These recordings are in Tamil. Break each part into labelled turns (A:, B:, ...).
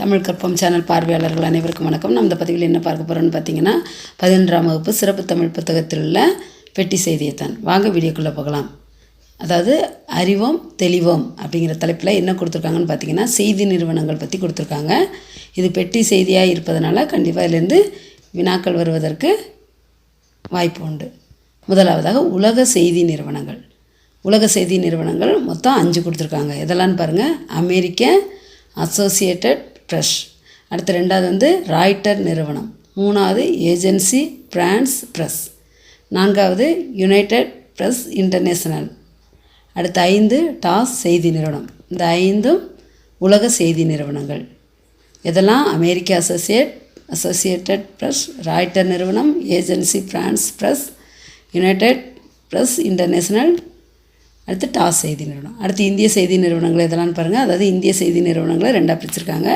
A: தமிழ் கற்பம் சேனல் பார்வையாளர்கள் அனைவருக்கும் வணக்கம். நம்ம இந்த பதிவில் என்ன பார்க்க போகிறோம்னு பார்த்தீங்கன்னா பதினொன்றாம் வகுப்பு சிறப்பு தமிழ் புத்தகத்தில் உள்ள பெட்டி செய்தியைத்தான். வாங்க வீடியோக்குள்ளே போகலாம். அதாவது அறிவோம் தெளிவோம் அப்படிங்கிற தலைப்பில் என்ன கொடுத்துருக்காங்கன்னு பார்த்தீங்கன்னா செய்தி நிறுவனங்கள் பற்றி கொடுத்துருக்காங்க. இது பெட்டி செய்தியாக இருப்பதனால கண்டிப்பாக இதிலேருந்து வினாக்கள் வருவதற்கு வாய்ப்பு உண்டு. முதலாவதாக உலக செய்தி நிறுவனங்கள். உலக செய்தி நிறுவனங்கள் மொத்தம் அஞ்சு கொடுத்துருக்காங்க. இதெல்லாம் பாருங்கள் அமெரிக்க அசோசியேட்டட் ப்ரெஷ் அடுத்து ரெண்டாவது வந்து ராய்ட்டர் நிறுவனம். மூணாவது ஏஜென்சி பிரான்ஸ் ப்ரெஸ். நான்காவது யுனைடெட் ப்ரெஸ் இன்டர்நேஷனல். அடுத்து ஐந்து டாஸ் செய்தி நிறுவனம். இந்த ஐந்தும் உலக செய்தி நிறுவனங்கள். இதெல்லாம் அமெரிக்க அசோசியேட் அசோசியேட்டட் ப்ரெஸ் ராய்ட்டர் நிறுவனம் agency France press United Press International அடுத்து டாஸ் செய்தி நிறுவனம். அடுத்து இந்திய செய்தி நிறுவனங்கள் இதெல்லாம் பாருங்கள் அதாவது இந்திய செய்தி நிறுவனங்களை ரெண்டாக பிரிச்சிருக்காங்க.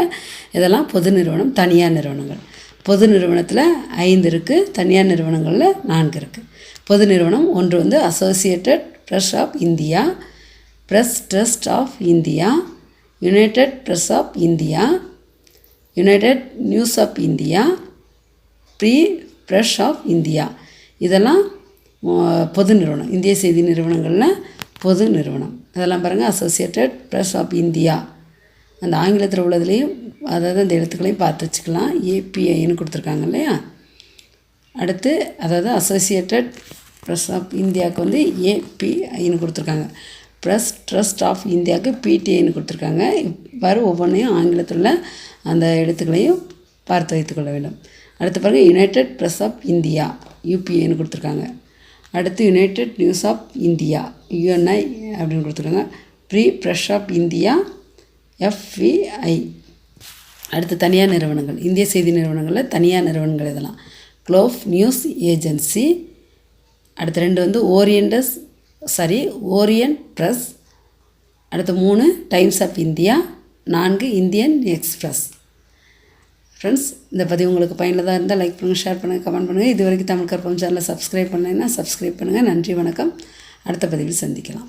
A: இதெல்லாம் பொது நிறுவனம் தனியார் நிறுவனங்கள். பொது நிறுவனத்தில் ஐந்து இருக்குது தனியார் நிறுவனங்களில் நான்கு இருக்குது பொது நிறுவனம் ஒன்று வந்து Associated Press of India Press Trust of India United Press of India United News of India Free Press of India இதெல்லாம் பொது நிறுவனம் இந்திய செய்தி நிறுவனங்களில் பொது நிறுவனம். அதெல்லாம் பாருங்கள் அசோசியேட்டட் ப்ரெஸ் ஆஃப் இந்தியா அந்த ஆங்கிலத்தில் உள்ளதுலேயும் அதாவது அந்த எழுத்துக்களையும் பார்த்து வச்சுக்கலாம். ஏபிஐன்னு கொடுத்துருக்காங்க இல்லையா? அடுத்து அதாவது அசோசியேட்டட் ப்ரெஸ் ஆஃப் இந்தியாவுக்கு வந்து ஏபிஐன்னு கொடுத்துருக்காங்க. ப்ரெஸ் ட்ரஸ்ட் ஆஃப் இந்தியாவுக்கு பிடிஐன்னு கொடுத்துருக்காங்க. இவ்வாறு ஒவ்வொன்றையும் ஆங்கிலத்தில் உள்ள அந்த எழுத்துக்களையும் பார்த்து வைத்துக்கொள்ள வேண்டும். அடுத்து பாருங்கள் யுனைடெட் ப்ரெஸ் ஆஃப் இந்தியா யூபிஐன்னு கொடுத்துருக்காங்க. அடுத்து United News of India UNI அப்படின்னு கொடுத்துருக்காங்க. Free Press of India FVI அடுத்து தனியார் நிறுவனங்கள் இந்திய செய்தி நிறுவனங்களில் தனியார் நிறுவனங்கள் இதெல்லாம். க்ளோஃப் நியூஸ் ஏஜென்சி அடுத்து ரெண்டு வந்து ஓரியண்டஸ் சாரி ஓரியன்ட் ப்ரெஸ் அடுத்து மூணு டைம்ஸ் ஆஃப் இந்தியா நான்கு இந்தியன் எக்ஸ்பிரஸ் ஃப்ரெண்ட்ஸ் இந்த பதிவு உங்களுக்கு பயனுள்ளதாக இருந்தால் லைக் பண்ணுங்கள் ஷேர் பண்ணுங்கள் கமெண்ட் பண்ணுங்கள் இது வரைக்கும் தமிழ் கற்பம் சேனலை சப்ஸ்கிரைப் பண்ணலைன்னா சப்ஸ்கிரைப் பண்ணுங்கள் நன்றி வணக்கம். அடுத்த பதிவில் சந்திக்கலாம்.